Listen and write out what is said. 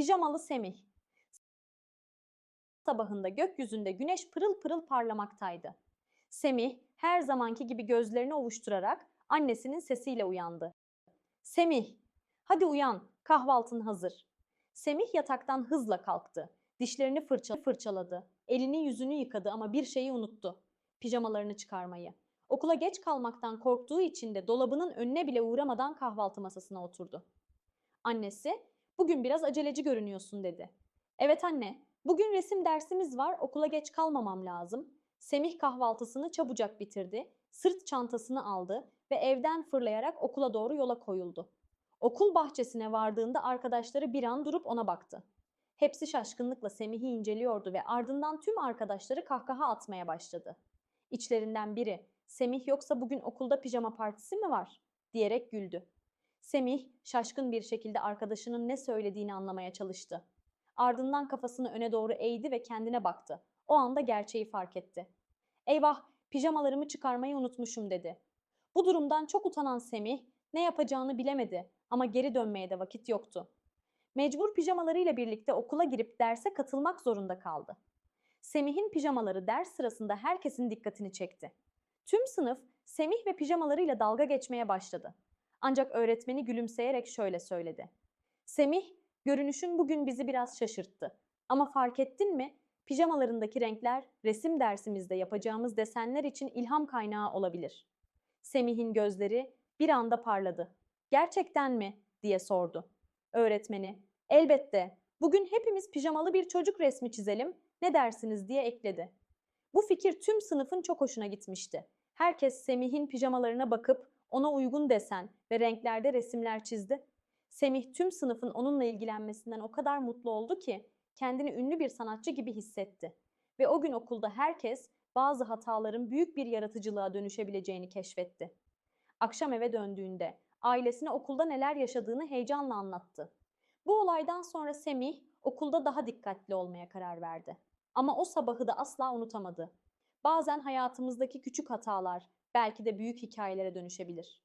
Pijamalı Semih. Sabahında gökyüzünde güneş pırıl pırıl parlamaktaydı. Semih her zamanki gibi gözlerini ovuşturarak annesinin sesiyle uyandı. Semih, hadi uyan, kahvaltın hazır. Semih yataktan hızla kalktı. Dişlerini fırça fırçaladı. Elini yüzünü yıkadı ama bir şeyi unuttu. Pijamalarını çıkarmayı. Okula geç kalmaktan korktuğu için de dolabının önüne bile uğramadan kahvaltı masasına oturdu. Annesi, bugün biraz aceleci görünüyorsun dedi. Evet anne, bugün resim dersimiz var, okula geç kalmamam lazım. Semih kahvaltısını çabucak bitirdi, sırt çantasını aldı ve evden fırlayarak okula doğru yola koyuldu. Okul bahçesine vardığında arkadaşları bir an durup ona baktı. Hepsi şaşkınlıkla Semih'i inceliyordu ve ardından tüm arkadaşları kahkaha atmaya başladı. İçlerinden biri, Semih yoksa bugün okulda pijama partisi mi var? diyerek güldü. Semih şaşkın bir şekilde arkadaşının ne söylediğini anlamaya çalıştı. Ardından kafasını öne doğru eğdi ve kendine baktı. O anda gerçeği fark etti. Eyvah, pijamalarımı çıkarmayı unutmuşum dedi. Bu durumdan çok utanan Semih ne yapacağını bilemedi ama geri dönmeye de vakit yoktu. Mecbur pijamalarıyla birlikte okula girip derse katılmak zorunda kaldı. Semih'in pijamaları ders sırasında herkesin dikkatini çekti. Tüm sınıf Semih ve pijamalarıyla dalga geçmeye başladı. Ancak öğretmeni gülümseyerek şöyle söyledi. Semih, görünüşün bugün bizi biraz şaşırttı. Ama fark ettin mi? Pijamalarındaki renkler resim dersimizde yapacağımız desenler için ilham kaynağı olabilir. Semih'in gözleri bir anda parladı. Gerçekten mi? diye sordu. Öğretmeni, elbette. Bugün hepimiz pijamalı bir çocuk resmi çizelim. Ne dersiniz diye ekledi. Bu fikir tüm sınıfın çok hoşuna gitmişti. Herkes Semih'in pijamalarına bakıp ona uygun desen ve renklerde resimler çizdi. Semih tüm sınıfın onunla ilgilenmesinden o kadar mutlu oldu ki kendini ünlü bir sanatçı gibi hissetti. Ve o gün okulda herkes bazı hataların büyük bir yaratıcılığa dönüşebileceğini keşfetti. Akşam eve döndüğünde ailesine okulda neler yaşadığını heyecanla anlattı. Bu olaydan sonra Semih okulda daha dikkatli olmaya karar verdi. Ama o sabahı da asla unutamadı. Bazen hayatımızdaki küçük hatalar belki de büyük hikayelere dönüşebilir.